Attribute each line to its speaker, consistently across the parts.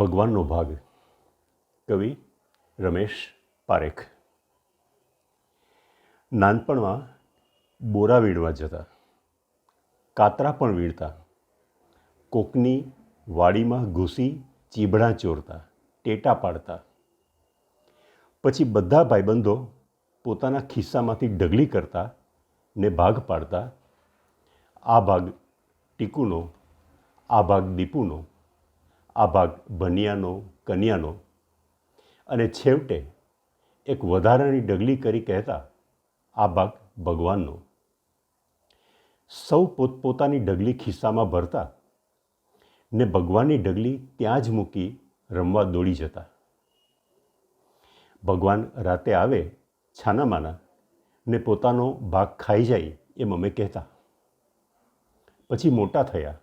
Speaker 1: ભગવાનનો ભાગ કવિ રમેશ પારેખ. નાનપણમાં બોરા વીણવા જતા, કાતરા પણ વીણતા, કોકની વાડીમાં ઘૂસી ચીબડા ચોરતા, ટેટા પાડતા. પછી બધા ભાઈબંધો પોતાના ખિસ્સામાંથી ઢગલી કરતા ને ભાગ પાડતા. આ ભાગ ટીકુનો, આ ભાગ દીપુનો આ ભાગ ભનિયાનો કન્યાનો. અને છેવટે એક વધારાની ડગલી કરી કહેતા આ ભાગ ભગવાનનો. સૌ પોતપોતાની ડગલી ખિસ્સામાં ભરતા ને ભગવાનની ડગલી ત્યાં જ મૂકી રમવા દોડી જતા. ભગવાન રાતે આવે છાનામાના ને પોતાનો ભાગ ખાઈ જાય એમ અમે કહેતા. પછી મોટા થયા.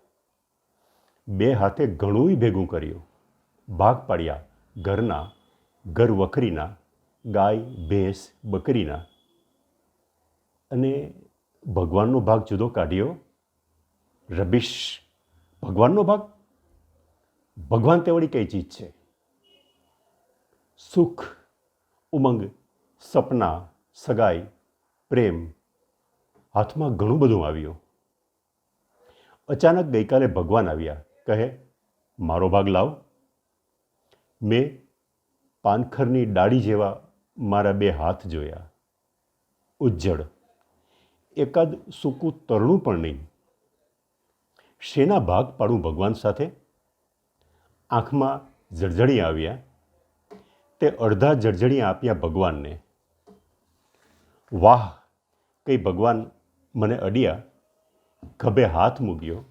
Speaker 1: બે હાથે ઘણુંય ભેગું કર્યું. ભાગ પાડ્યા ઘરના, ઘર વખરીના, ગાય, ભેંસ, બકરીના. અને ભગવાનનો ભાગ જુદો કાઢ્યો. રબીશ, ભગવાનનો ભાગ? ભગવાન તે વળી કઈ ચીજ છે? સુખ, ઉમંગ, સપના, સગાઈ, પ્રેમ. હાથમાં ઘણું બધું આવ્યું. અચાનક ગઈકાલે ભગવાન આવ્યા. કહે, મારો ભાગ લાવ. મેં પાનખરની ડાળી જેવા મારા બે હાથ જોયા. ઉજ્જડ એકાદ સૂકું તરણું પણ નહીં. શેના ભાગ પાડું ભગવાન સાથે? આંખમાં જળજળી આવ્યા. તે અડધા જળજળી આપ્યા ભગવાનને. વાહ કંઈ ભગવાન મને અડ્યા. ખભે હાથ મૂક્યો.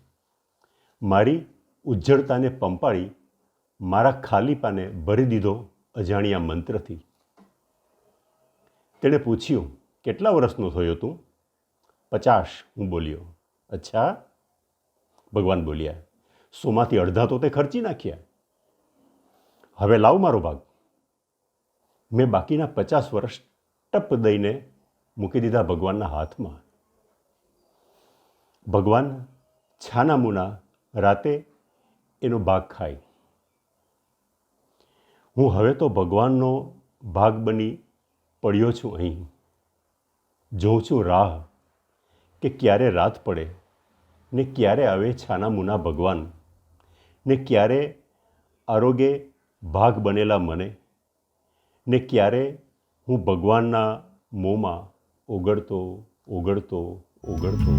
Speaker 1: મારી ઉજ્જળતાને પંપાળી મારા ખાલીપાને ભરી દીધો અજાણ્યા મંત્રથી. તેણે પૂછ્યું, કેટલા વર્ષનો થયો તું? પચાસ, હું બોલ્યો. અચ્છા. ભગવાન બોલ્યા, સોમાંથી અડધા તો તે ખર્ચી નાખ્યા. હવે લાવ મારો ભાગ. મેં બાકીના પચાસ વર્ષ ટપ દઈને મૂકી દીધા ભગવાનના હાથમાં. ભગવાન છાના મુના રાતે એનો ભાગ ખાય. હું હવે તો ભગવાનનો ભાગ બની પડ્યો છું અહીં. જોઉં છું રાહ કે ક્યારે રાત પડે ને ક્યારે આવે છાના મુના ભગવાન ને ક્યારે આરોગે ભાગ બનેલા મને ને ક્યારે હું ભગવાનના મોંમાં ઓગળતો ઓગળતો ઓગળતો.